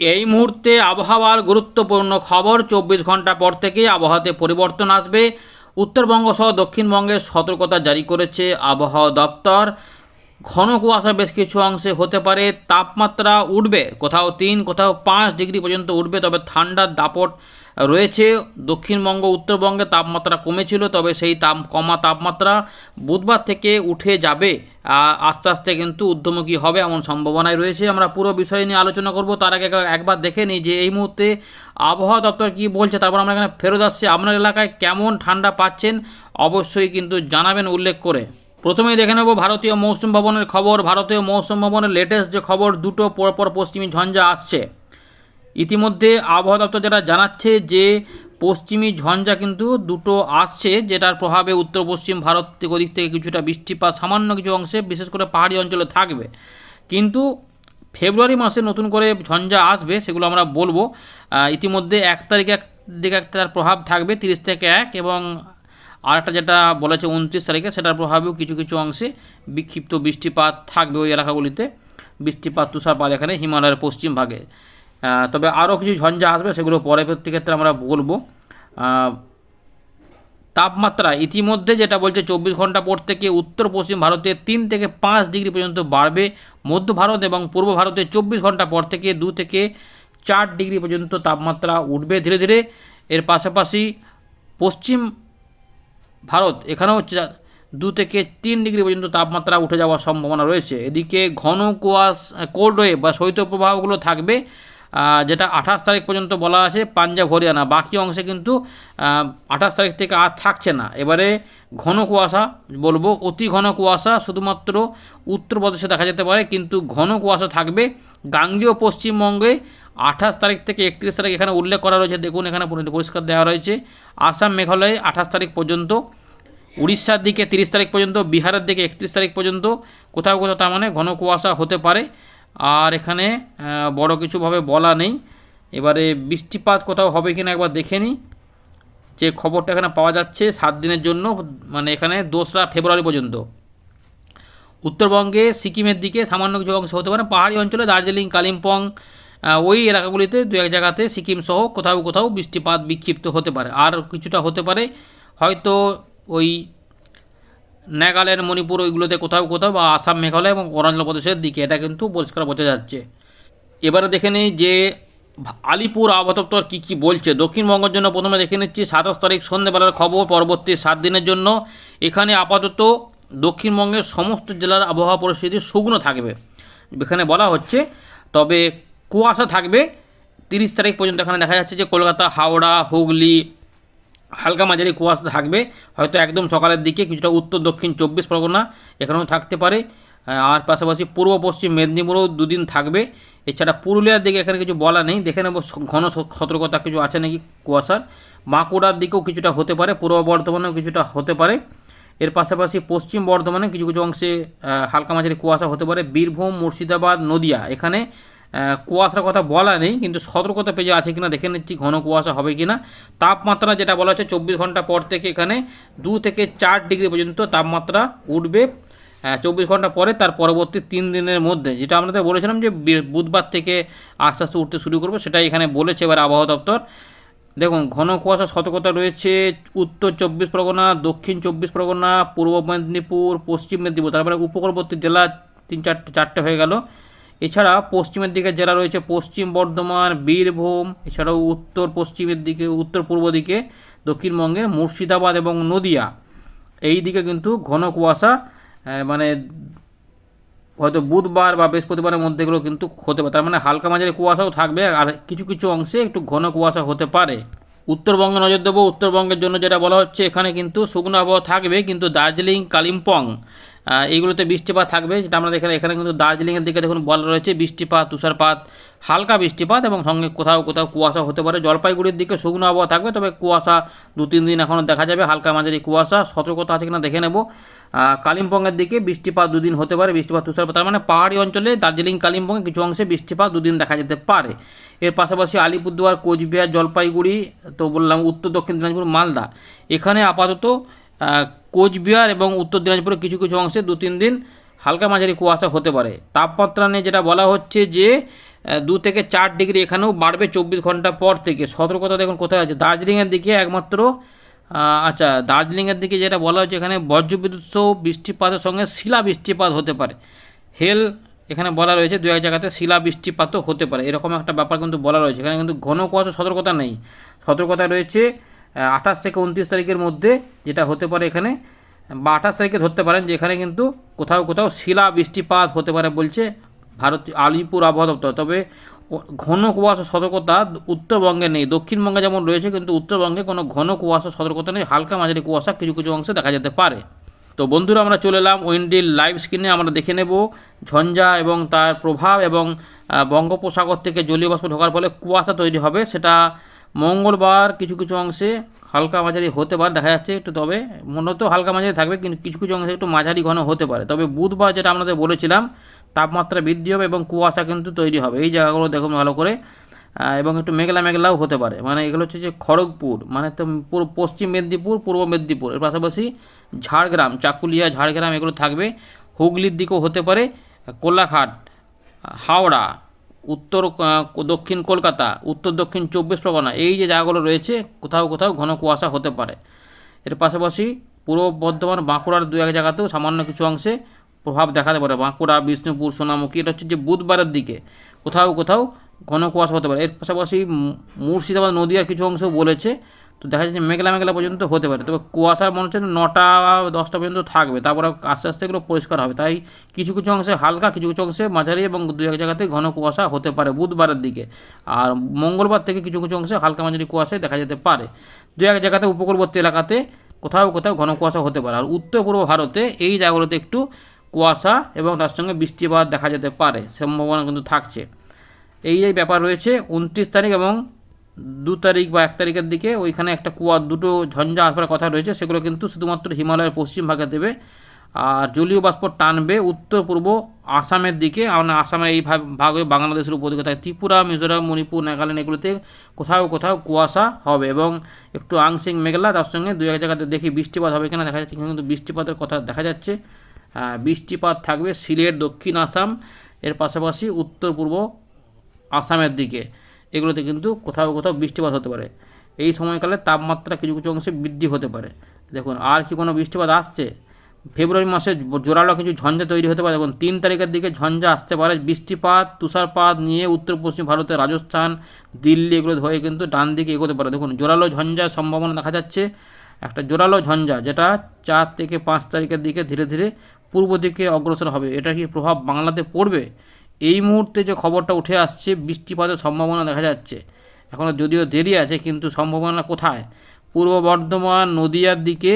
এই মুহূর্তে আবহাওয়ার গুরুত্বপূর্ণ খবর চব্বিশ ঘণ্টা পর থেকে আবহাওয়াতে পরিবর্তন আসবে। উত্তরবঙ্গ সহ দক্ষিণবঙ্গে সতর্কতা জারি করেছে আবহাওয়া দপ্তর। ঘন কুয়াশা বেশ কিছু অংশে হতে পারে, তাপমাত্রা উঠবে, কোথাও তিন, কোথাও পাঁচ ডিগ্রি পর্যন্ত উঠবে, তবে ঠান্ডার দাপট রয়েছে। দক্ষিণবঙ্গ, উত্তরবঙ্গে তাপমাত্রা কমেছিল, তবে সেই তাপ, কমা তাপমাত্রা বুধবার থেকে উঠে যাবে। আস্তে আস্তে কিন্তু উদ্যমুখী হবে এমন সম্ভাবনায় রয়েছে। আমরা পুরো বিষয় নিয়ে আলোচনা করব, তার আগে একবার দেখে নিই যে এই মুহূর্তে আবহাওয়া দপ্তর কি বলছে, তারপর আমরা এখানে ফেরত আসছি। আপনার এলাকায় কেমন ঠান্ডা পাচ্ছেন, অবশ্যই কিন্তু জানাবেন উল্লেখ করে। প্রথমেই দেখে নেব ভারতীয় মৌসুম ভবনের খবর। ভারতীয় মৌসুম ভবনের লেটেস্ট যে খবর, দুটো পরপর পশ্চিমী ঝঞ্ঝা আসছে। ইতিমধ্যে আবহাওয়া দপ্তর যেটা জানাচ্ছে যে, পশ্চিমী ঝঞ্ঝা কিন্তু দুটো আসছে, যেটার প্রভাবে উত্তর পশ্চিম ভারত ওদিক থেকে কিছুটা বৃষ্টিপাত সামান্য কিছু অংশে, বিশেষ করে পাহাড়ি অঞ্চলে থাকবে। কিন্তু ফেব্রুয়ারি মাসে নতুন করে ঝঞ্ঝা আসবে, সেগুলো আমরা বলব। ইতিমধ্যে এক তারিখে এক দিকে একটা তার প্রভাব থাকবে, তিরিশ থেকে এক এবং আর একটা যেটা বলেছে উনত্রিশ তারিখে, সেটার প্রভাবেও কিছু কিছু অংশে বিক্ষিপ্ত বৃষ্টিপাত থাকবে ওই এলাকাগুলিতে। বৃষ্টিপাত, তুষারপাত এখানে হিমালয়ের পশ্চিম ভাগে। তবে আরও কিছু ঝঞ্ঝা আসবে, সেগুলো পরবর্তী ক্ষেত্রে আমরা বলব। তাপমাত্রা ইতিমধ্যে যেটা বলছে, চব্বিশ ঘণ্টা পর থেকে উত্তর পশ্চিম ভারতে তিন থেকে পাঁচ ডিগ্রি পর্যন্ত বাড়বে। মধ্য ভারত এবং পূর্ব ভারতে চব্বিশ ঘণ্টা পর থেকে দু থেকে চার ডিগ্রি পর্যন্ত তাপমাত্রা উঠবে ধীরে ধীরে। এর পাশাপাশি পশ্চিম ভারত, এখানেও দু থেকে তিন ডিগ্রি পর্যন্ত তাপমাত্রা উঠে যাওয়ার সম্ভাবনা রয়েছে। এদিকে ঘন কুয়াশ কোল্ড ওয়েভ বা শৈত্যপ্রবাহগুলো থাকবে যেটা আঠাশ তারিখ পর্যন্ত বলা আছে পাঞ্জাব, হরিয়ানা। বাকি অংশে কিন্তু আঠাশ তারিখ থেকে আর থাকছে না। এবারে ঘন কুয়াশা বলব, অতি ঘন কুয়াশা শুধুমাত্র উত্তরপ্রদেশে দেখা যেতে পারে, কিন্তু ঘন কুয়াশা থাকবে গাঙ্গীয় পশ্চিমবঙ্গে আঠাশ তারিখ থেকে একত্রিশ তারিখ এখানে উল্লেখ করা রয়েছে। দেখুন, এখানে পরিষ্কার দেওয়া রয়েছে। আসাম, মেঘালয়ে, আঠাশ তারিখ পর্যন্ত। উড়িষ্যার দিকে তিরিশ তারিখ পর্যন্ত, বিহারের দিকে একত্রিশ তারিখ পর্যন্ত। কোথাও কোথাও তার মানে ঘন কুয়াশা হতে পারে। আর এখানে বড় কিছুভাবে বলা নেই। এবারে বৃষ্টিপাত কোথাও হবে কিনা একবার দেখে নিই। যে খবরটা এখানে পাওয়া যাচ্ছে, সাত দিনের জন্য মানে এখানে দোসরা ফেব্রুয়ারি পর্যন্ত। উত্তরবঙ্গে, সিকিমের দিকে সামান্য কিছু অংশ হতে পারে। পাহাড়ি অঞ্চলে দার্জিলিং, কালিম্পং ওই এলাকাগুলিতে দু এক জায়গাতে সিকিম সহ কোথাও কোথাও বৃষ্টিপাত বিক্ষিপ্ত হতে পারে। আর কিছুটা হতে পারে। হয়তো ওই নাগাল্যান্ড, মণিপুর ওইগুলোতে কোথাও কোথাও বা আসাম, মেঘালয় এবং অরুণাচল প্রদেশের দিকে এটা কিন্তু পরিষ্কার বোঝা যাচ্ছে। এবারে দেখে নিই যে আলিপুর আবহাওয়া দপ্তর কী কী বলছে। দক্ষিণবঙ্গের জন্য প্রথমে দেখে নিচ্ছি সাতাশ তারিখ সন্ধ্যেবেলার খবর, পরবর্তী সাত দিনের জন্য। এখানে আপাতত দক্ষিণবঙ্গের সমস্ত জেলার আবহাওয়া পরিস্থিতি শুকনো থাকবে। এখানে বলা হচ্ছে, তবে কুয়াশা থাকবে। তিরিশ তারিখ পর্যন্ত এখানে দেখা যাচ্ছে যে কলকাতা, হাওড়া, হুগলি, হালকা মাঝারি কুয়াশা থাকবে। হয়তো একদম সকালের দিকে কিছুটা উত্তর, দক্ষিণ চব্বিশ পরগনা এখানেও থাকতে পারে। আর পাশাপাশি পূর্ব, পশ্চিম মেদিনীপুরেও দুদিন থাকবে। এছাড়া পুরুলিয়ার দিকে এখানে কিছু বলা নেই। দেখে নেব ঘন সতর্কতা কিছু আছে নাকি কুয়াশার। বাঁকুড়ার দিকেও কিছুটা হতে পারে, পূর্ব বর্ধমানেও কিছুটা হতে পারে। এর পাশাপাশি পশ্চিম বর্ধমানে কিছু কিছু অংশে হালকা মাঝারি কুয়াশা হতে পারে। বীরভূম, মুর্শিদাবাদ, নদিয়া এখানে কুয়াশার কথা বলা নেই, কিন্তু সতর্কতা পেজে আছে কিনা দেখে নিচ্ছি ঘন কুয়াশা হবে কিনা। তাপমাত্রা যেটা বলা হচ্ছে চব্বিশ ঘণ্টা পর থেকে এখানে দু থেকে চার ডিগ্রি পর্যন্ত তাপমাত্রা উঠবে চব্বিশ ঘণ্টা পরে, তার পরবর্তী তিন দিনের মধ্যে। যেটা আমাদের বলেছিলাম যে বুধবার থেকে আস্তে আস্তে উঠতে শুরু করবে, সেটাই এখানে বলেছে এবার আবহাওয়া দপ্তর। দেখুন, ঘন কুয়াশা সতর্কতা রয়েছে উত্তর চব্বিশ পরগনা, দক্ষিণ চব্বিশ পরগনা, পূর্ব মেদিনীপুর, পশ্চিম মেদিনীপুর, তারপরে উপকূলবর্তী জেলা তিন চারটে চারটে হয়ে গেল। এছাড়া পশ্চিমের দিকে জেলা রয়েছে পশ্চিম বর্ধমান, বীরভূম, এছাড়াও উত্তর পশ্চিমের দিকে, উত্তর পূর্ব দিকে, দক্ষিণবঙ্গে মুর্শিদাবাদ এবং নদিয়া। এই দিকে কিন্তু ঘন কুয়াশা মানে হয়তো বুধবার বা বৃহস্পতিবারের মধ্যে এগুলো কিন্তু হতে পারে। তার মানে হালকা মাঝারি কুয়াশাও থাকবে, আর কিছু কিছু অংশে একটু ঘন কুয়াশা হতে পারে। উত্তরবঙ্গে নজর দেবো, উত্তরবঙ্গের জন্য যেটা বলা হচ্ছে, এখানে কিন্তু শুকনো আবহাওয়া থাকবে, কিন্তু দার্জিলিং, কালিম্পং এইগুলোতে বৃষ্টিপাত থাকবে, যেটা আমরা এখানে এখানে কিন্তু দার্জিলিংয়ের দিকে দেখুন বলা রয়েছে, বৃষ্টিপাত, তুষারপাত, হালকা বৃষ্টিপাত এবং সঙ্গে কোথাও কোথাও কুয়াশা হতে পারে। জলপাইগুড়ির দিকে শুকনো আবহাওয়া থাকবে, তবে কুয়াশা দু তিন দিন এখনও দেখা যাবে, হালকা মাঝারি কুয়াশা, সতর্কতা আছে কিনা দেখে নেব। কালিম্পংয়ের দিকে বৃষ্টিপাত দুদিন হতে পারে, বৃষ্টিপাত, তুষারপাত, তার মানে পাহাড়ি অঞ্চলে দার্জিলিং কালিম্পংয়ে কিছু অংশে বৃষ্টিপাত দুদিন দেখা যেতে পারে। এর পাশাপাশি আলিপুরদুয়ার, কোচবিহার, জলপাইগুড়ি, তো বললাম উত্তর, দক্ষিণ দিনাজপুর, মালদা। এখানে আপাতত কোচবিহার এবং উত্তর দিনাজপুরের কিছু কিছু অংশে দু তিন দিন হালকা মাঝারি কুয়াশা হতে পারে। তাপমাত্রা নিয়ে যেটা বলা হচ্ছে যে দু থেকে চার ডিগ্রি এখানেও বাড়বে চব্বিশ ঘণ্টা পর থেকে। সতর্কতা দেখুন কোথায় আছে। দার্জিলিংয়ের দিকে একমাত্র আচ্ছা দার্জিলিংয়ের দিকে যেটা বলা হচ্ছে এখানে বজ্রবিদ্যুৎ সহ বৃষ্টিপাতের সঙ্গে শিলা বৃষ্টিপাত হতে পারে। হেল এখানে বলা রয়েছে দু এক জায়গাতে শিলা বৃষ্টিপাতও হতে পারে। এরকম একটা ব্যাপার কিন্তু বলা রয়েছে। এখানে কিন্তু ঘন কুয়াশা সতর্কতা নেই। সতর্কতা রয়েছে আঠাশ থেকে উনত্রিশ তারিখের মধ্যে যেটা হতে পারে এখানে, বা আঠাশ তারিখে ধরতে পারেন যে এখানে কিন্তু কোথাও কোথাও শিলা বৃষ্টিপাত হতে পারে বলছে ভারত আলিপুর আবহাওয়া দপ্তর। তবে ঘন কুয়াশা সতর্কতা উত্তরবঙ্গে নেই। দক্ষিণবঙ্গে যেমন রয়েছে, কিন্তু উত্তরবঙ্গে কোনো ঘন কুয়াশা সতর্কতা নেই। হালকা মাঝারি কুয়াশা কিছু কিছু অংশে দেখা যেতে পারে। তো বন্ধুরা, আমরা চলে এলাম উইন্ডিল লাইভ স্ক্রিনে। আমরা দেখে নেব ঝঞ্ঝা এবং তার প্রভাব এবং বঙ্গোপসাগর থেকে জলীয় বাষ্প ঢোকার ফলে কুয়াশা তৈরি হবে। সেটা মঙ্গলবার কিছু কিছু অংশে হালকা মাঝারি হতে পারে, দেখা যাচ্ছে একটু, তবে মূলত হালকা মাঝারি থাকবে, কিন্তু কিছু কিছু অংশে একটু মাঝারি ঘন হতে পারে। তবে বুধবার যেটা আপনাদের বলেছিলাম, তাপমাত্রা বৃদ্ধি হবে এবং কুয়াশা কিন্তু তৈরি হবে। এই জায়গাগুলো দেখুন ভালো করে এবং একটু মেঘলা মেঘলাও হতে পারে। মানে এগুলো হচ্ছে যে খড়গপুর মানে তো পুরো পশ্চিম মেদিনীপুর, পূর্ব মেদিনীপুর, এর পাশাপাশি ঝাড়গ্রাম, চাকুলিয়া, ঝাড়গ্রাম এগুলো থাকবে। হুগলির দিকেও হতে পারে, কোলাঘাট, হাওড়া উত্তর দক্ষিণ কলকাতা, উত্তর, দক্ষিণ চব্বিশ পরগনা, এই যে জায়গাগুলো রয়েছে, কোথাও কোথাও ঘন কুয়াশা হতে পারে। এর পাশাপাশি পূর্ব বর্ধমান, বাঁকুড়ার দু এক জায়গাতেও সামান্য কিছু অংশে প্রভাব দেখাতে পারে। বাঁকুড়া, বিষ্ণুপুর, সোনামুখী, এটা হচ্ছে যে বুধবারের দিকে কোথাও কোথাও ঘন কুয়াশা হতে পারে। এর পাশাপাশি মুর্শিদাবাদ, নদীয়ার কিছু অংশ বলেছে তো দেখা যাচ্ছে মেঘলা মেঘলা পর্যন্ত হতে পারে। তবে কুয়াশার মনে হচ্ছে নটা দশটা পর্যন্ত থাকবে। তারপরে আস্তে আস্তে এগুলো পরিষ্কার হবে। তাই কিছু কিছু অংশে হালকা, কিছু কিছু অংশে মাঝারি এবং দু এক জায়গাতে ঘন কুয়াশা হতে পারে বুধবারের দিকে। আর মঙ্গলবার থেকে কিছু কিছু অংশে হালকা মাঝারি কুয়াশা দেখা যেতে পারে। দু এক জায়গাতে উপকূলবর্তী এলাকাতে কোথাও কোথাও ঘন কুয়াশা হতে পারে। আর উত্তর পূর্ব ভারতে এই জায়গাগুলোতে একটু কুয়াশা এবং তার সঙ্গে বৃষ্টিপাত দেখা যেতে পারে। সম্ভাবনা কিন্তু থাকছে। এই এই ব্যাপার রয়েছে, উনত্রিশ তারিখ এবং দু তারিখ বা এক তারিখের দিকে ওইখানে একটা কুয়া দুটো ঝঞ্ঝা আসবার কথা রয়েছে, সেগুলো কিন্তু শুধুমাত্র হিমালয়ের পশ্চিম ভাগে দেবে। আর জলীয় বাষ্প টানবে উত্তর পূর্ব আসামের দিকে মানে আসামের এই ভাগ- বাংলাদেশের উপদিকে থাকে ত্রিপুরা, মিজোরাম, মণিপুর, নাগাল্যান্ড এগুলোতে কোথাও কোথাও কুয়াশা হবে এবং একটু আংশিক মেঘলা, তার সঙ্গে দু এক জায়গাতে দেখি বৃষ্টিপাত হবে কিনা দেখা যাচ্ছে, কিন্তু বৃষ্টিপাতের কথা দেখা যাচ্ছে। বৃষ্টিপাত থাকবে সিলেট, দক্ষিণ আসাম, এর পাশাপাশি উত্তর পূর্ব আসামের দিকে। এগুলোতে কিন্তু কোথাও কোথাও বৃষ্টিপাত হতে পারে। এই সময়কালে তাপমাত্রা কিছু কিছু অংশে বৃদ্ধি হতে পারে। দেখুন, আর কি কোনো বৃষ্টিপাত আসছে? ফেব্রুয়ারি মাসে জোরালো কিছু ঝঞ্ঝা তৈরি হতে পারে। দেখুন, তিন তারিখের দিকে ঝঞ্ঝা আসতে পারে। বৃষ্টিপাত, তুষারপাত নিয়ে উত্তর পশ্চিম ভারতের রাজস্থান, দিল্লি এগুলো হয়ে কিন্তু ডান দিকে এগোতে পারে। দেখুন, জোরালো ঝঞ্ঝার সম্ভাবনা দেখা যাচ্ছে। একটা জোরালো ঝঞ্ঝা যেটা চার থেকে পাঁচ তারিখের দিকে ধীরে ধীরে পূর্ব দিকে অগ্রসর হবে। এটা কি প্রভাব বাংলাতে পড়বে? এই মুহূর্তে যে খবরটা উঠে আসছে, বৃষ্টিপাতের সম্ভাবনা দেখা যাচ্ছে। এখনও যদিও দেরি আছে, কিন্তু সম্ভাবনা কোথায়? পূর্ব বর্ধমান, নদিয়ার দিকে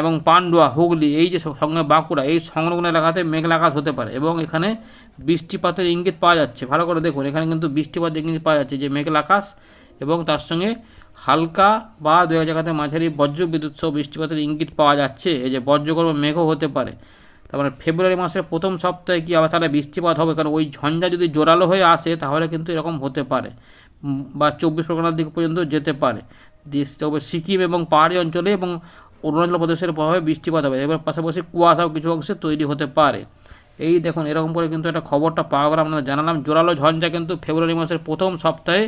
এবং পান্ডুয়া, হুগলি, এই যে সঙ্গে বাঁকুড়া, এই সংলগ্ন এলাকাতে মেঘলা আকাশ হতে পারে এবং এখানে বৃষ্টিপাতের ইঙ্গিত পাওয়া যাচ্ছে। ভালো করে দেখুন, এখানে কিন্তু বৃষ্টিপাতের ইঙ্গিত পাওয়া যাচ্ছে যে মেঘলা আকাশ এবং তার সঙ্গে হালকা বা দু এক জায়গাতে মাঝারি বজ্র বিদ্যুৎ সহ বৃষ্টিপাতের ইঙ্গিত পাওয়া যাচ্ছে। এই যে বজ্রগর্ভ মেঘও হতে পারে। তার মানে ফেব্রুয়ারি মাসের প্রথম সপ্তাহে কি আবার তাহলে বৃষ্টিপাত হবে, কারণ ওই ঝঞ্ঝা যদি জোরালো হয়ে আসে, তাহলে কিন্তু এরকম হতে পারে। বা চব্বিশ পরগনার দিক পর্যন্ত যেতে পারে। তবে সিকিম এবং পাহাড়ি অঞ্চলে এবং অরুণাচল প্রদেশের প্রভাবে বৃষ্টিপাত হবে। এবার পাশাপাশি কুয়াশাও কিছু অংশে তৈরি হতে পারে। এই দেখুন, এরকম করে কিন্তু একটা খবরটা পাওয়া গেল আপনাদের জানালাম। জোরালো ঝঞ্ঝা কিন্তু ফেব্রুয়ারি মাসের প্রথম সপ্তাহে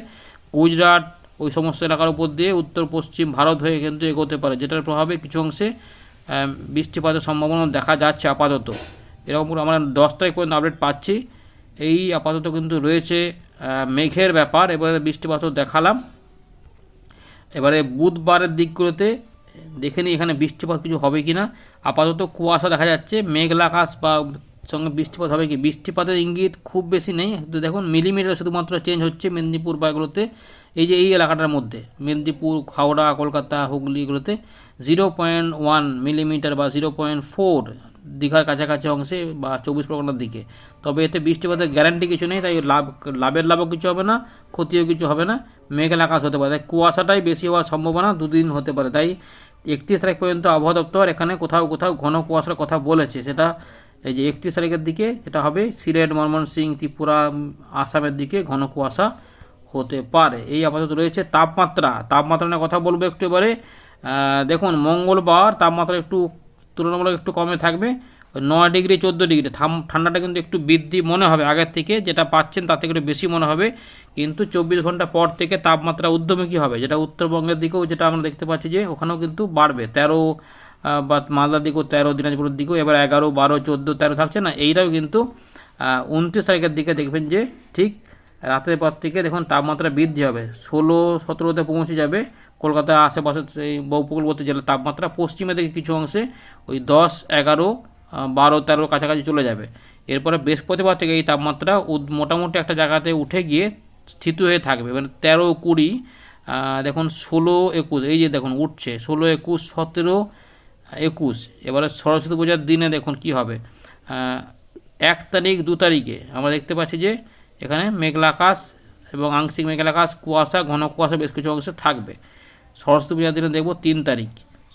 গুজরাট, ওই সমস্ত এলাকার উপর দিয়ে উত্তর পশ্চিম ভারত হয়ে কিন্তু এগোতে পারে, যেটার প্রভাবে কিছু অংশে বৃষ্টিপাতের সম্ভাবনা দেখা যাচ্ছে আপাতত। এরকম করে আমরা দশ তারিখ পর্যন্ত আপডেট পাচ্ছি। এই আপাতত কিন্তু রয়েছে মেঘের ব্যাপার। এবারে বৃষ্টিপাতও দেখালাম। এবারে বুধবারের দিকগুলোতে দেখে নিই এখানে বৃষ্টিপাত কিছু হবে কি না আপাতত কুয়াশা দেখা যাচ্ছে, মেঘলা আকাশ বা সঙ্গে বৃষ্টিপাত হবে কি? বৃষ্টিপাতের ইঙ্গিত খুব বেশি নেই। দেখুন, মিলিমিটার শুধুমাত্র চেঞ্জ হচ্ছে মেদিনীপুর বা এগুলোতে। এই যে এই এলাকাটার মধ্যে, মেদিনীপুর, হাওড়া, কলকাতা, হুগলি, এগুলোতে জিরো পয়েন্ট ওয়ান মিলিমিটার বা জিরো পয়েন্ট ফোর দীঘার কাছাকাছি অংশে বা চব্বিশ পরগনার দিকে। তবে এতে বৃষ্টিপাতের গ্যারান্টি কিছু নেই, তাই লাভ, লাভের লাভও কিছু হবে না, ক্ষতিও কিছু হবে না, মেঘলা আকাশ হতে পারে। তাই কুয়াশাটাই বেশি হওয়ার সম্ভাবনা দুদিন হতে পারে। তাই একত্রিশ তারিখ পর্যন্ত আবহাওয়া দপ্তর এখানে কোথাও কোথাও ঘন কুয়াশার কথা বলেছে। সেটা এই যে একত্রিশ তারিখের দিকে যেটা হবে, সিলেট ময়মনসিং ত্রিপুরা, আসামের দিকে ঘন কুয়াশা হতে পারে। এই আপাতত রয়েছে তাপমাত্রা। তাপমাত্রা নিয়ে কথা বলব একটু এবারে। দেখুন, মঙ্গলবার তাপমাত্রা একটু তুলনামূলক একটু কমে থাকবে। নয় ডিগ্রি, চোদ্দ ডিগ্রি। ঠান্ডাটা কিন্তু একটু বৃদ্ধি মনে হবে আগের থেকে। যেটা পাচ্ছেন তার থেকে একটু বেশি মনে হবে। কিন্তু চব্বিশ ঘণ্টা পর থেকে তাপমাত্রা ঊর্ধ্বমুখী হবে? যেটা উত্তরবঙ্গের দিকেও যেটা আমরা দেখতে পাচ্ছি যে ওখানেও কিন্তু বাড়বে। তেরো বা মালদার দিকেও তেরো, দিনাজপুরের দিকেও এবার এগারো, বারো, চোদ্দ, তেরো থাকছে না। এইটাও কিন্তু উনত্রিশ তারিখের দিকে দেখবেন যে ঠিক রাতের পর থেকে দেখুন তাপমাত্রা বৃদ্ধি হবে। ষোলো, সতেরোতে পৌঁছে যাবে। কলকাতা আশেপাশে সেই উপকূলবর্তী জেলার তাপমাত্রা পশ্চিমে থেকে কিছু অংশে ওই দশ, এগারো বারো তেরোর কাছাকাছি চলে যাবে। এরপরে বৃহস্পতিবার থেকে এই তাপমাত্রা মোটামুটি একটা জায়গাতে উঠে গিয়ে স্থিত হয়ে থাকবে। মানে তেরো, কুড়ি দেখুন ষোলো, একুশ, এই যে দেখুন উঠছে। ষোলো, একুশ, সতেরো, একুশ। এবারে সরস্বতী পূজার দিনে দেখুন কি হবে। এক তারিখ, দু তারিখে আমরা দেখতে পাচ্ছি যে এখানে মেঘলা আকাশ এবং আংশিক মেঘলা আকাশ কুয়াশা, ঘন কুয়াশা বেশ কিছু অংশে থাকবে। সরস্বতী পূজার দিনে দেখব তিন তারিখ।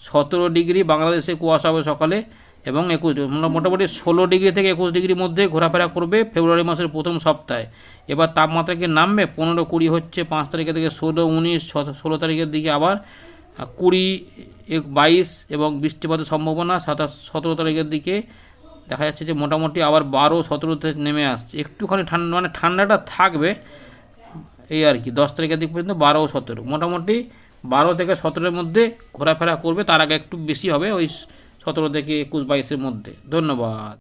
সতেরো ডিগ্রি বাংলাদেশে কুয়াশা হবে সকালে এবং একুশ মোটামুটি ষোলো ডিগ্রি থেকে একুশ ডিগ্রির মধ্যে ঘোরাফেরা করবে ফেব্রুয়ারি মাসের প্রথম সপ্তাহে। এবার তাপমাত্রা কি নামবে? পনেরো কুড়ি হচ্ছে পাঁচ তারিখের থেকে ষোলো উনিশ ষোলো তারিখের দিকে আবার কুড়ি বাইশ এবং বৃষ্টিপাতের সম্ভাবনা সাতাশ, সতেরো তারিখের দিকে দেখা যাচ্ছে যে মোটামুটি আবার বারো সতেরোতে নেমে আসছে। একটুখানি ঠান্ডা মানে ঠান্ডাটা থাকবে এই আর কি, দশ তারিখের দিক পর্যন্ত বারো সতেরো। মোটামুটি বারো থেকে সতেরোর মধ্যে ঘোরাফেরা করবে, তার আগে একটু বেশি হবে ওই সতেরো থেকে একুশ বাইশের মধ্যে। ধন্যবাদ।